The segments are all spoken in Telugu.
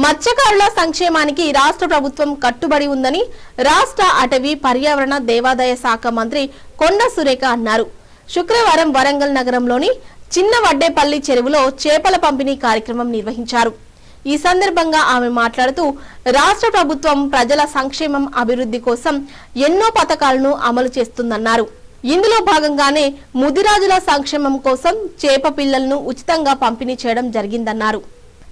మత్స్యకారుల సంక్షేమానికి రాష్ట్ర ప్రభుత్వం కట్టుబడి ఉందని రాష్ట్ర అటవీ పర్యావరణ దేవాదాయ శాఖ మంత్రి కొండ సురేఖ అన్నారు. శుక్రవారం వరంగల్ నగరంలోని చిన్న వడ్డేపల్లి చెరువులో చేపల పంపిణీ కార్యక్రమం నిర్వహించారు. ఈ సందర్భంగా ఆమె మాట్లాడుతూ రాష్ట్ర ప్రభుత్వం ప్రజల సంక్షేమం అభివృద్ధి కోసం ఎన్నో పథకాలను అమలు చేస్తుందన్నారు. ఇందులో భాగంగానే ముదిరాజుల సంక్షేమం కోసం చేప పిల్లలను ఉచితంగా పంపిణీ చేయడం జరిగిందన్నారు.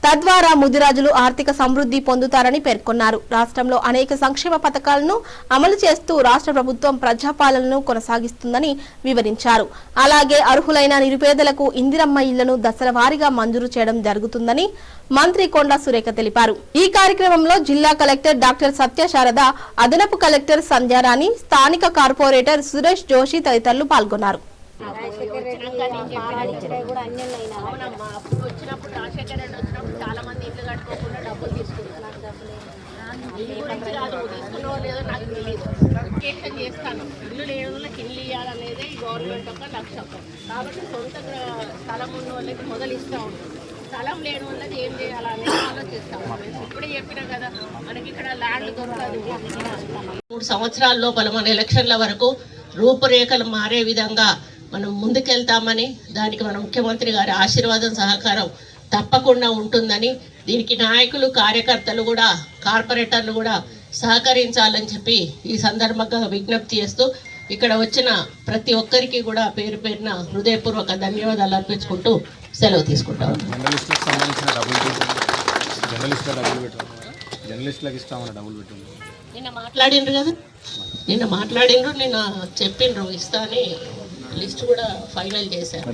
తద్వారా ముదిరాజులు ఆర్థిక సమృద్ధి పొందుతారని పేర్కొన్నారు. రాష్ట్రంలో అనేక సంక్షేమ పథకాలను అమలు చేస్తూ రాష్ట్ర ప్రభుత్వం ప్రజాపాలనను కొనసాగిస్తుందని వివరించారు. అలాగే అర్హులైన నిరుపేదలకు ఇందిరమ్మ ఇళ్ళను దశల వారీగా మంజూరు చేయడం జరుగుతుందని మంత్రి కొండా సురేఖ తెలిపారు. ఈ కార్యక్రమంలో జిల్లా కలెక్టర్ డాక్టర్ సత్యశారద అదనపు కలెక్టర్ సంధ్యారాణి స్థానిక కార్పొరేటర్ సురేష్ జోషి తదితరులు పాల్గొన్నారు. అవునమ్మా అప్పుడు వచ్చినప్పుడు రాజశేఖర రెడ్డి ఇల్లు గురించి కాదు తీసుకున్నో లేదో నాకు తెలియదు అప్లికేషన్ చేస్తాను ఇల్లు లేని వాళ్ళకి ఇల్లు ఇవ్వాలనేది గవర్నమెంట్ యొక్క లక్ష్యం కాబట్టి సొంత స్థలం ఉన్న వాళ్ళకి మొదలు ఇస్తూ ఉంటుంది స్థలం లేని వాళ్ళది ఏం చేయాలనేది ఆలోచిస్తాం ఇప్పుడే చెప్పినా కదా మనకి ఇక్కడ ల్యాండ్ దొరకదు మూడు సంవత్సరాల లోపల మన ఎలక్షన్ల వరకు రూపురేఖలు మారే విధంగా మనం ముందుకెళ్తామని దానికి మన ముఖ్యమంత్రి గారి ఆశీర్వాదం సహకారం తప్పకుండా ఉంటుందని దీనికి నాయకులు కార్యకర్తలు కూడా కార్పొరేటర్లు కూడా సహకరించాలని చెప్పి ఈ సందర్భంగా విజ్ఞప్తి చేస్తూ ఇక్కడ వచ్చిన ప్రతి ఒక్కరికి కూడా పేరు పేరున హృదయపూర్వక ధన్యవాదాలు అర్పించుకుంటూ సెలవు తీసుకుంటాం. జర్నలిస్టులకు సంబంధించిన డబుల్ బెడ్రూమ్ జర్నలిస్టుల డబుల్ బెడ్రూమ్ జర్నలిస్టులకు ఇస్తామన్న డబుల్ బెడ్రూమ్ నిన్న మాట్లాడిండ్రు కదా? నిన్న మాట్లాడిండ్రు నిన్న చెప్పిండ్రు ఇస్తా అని లిస్ట్ కూడా ఫైనల్ చేశారు.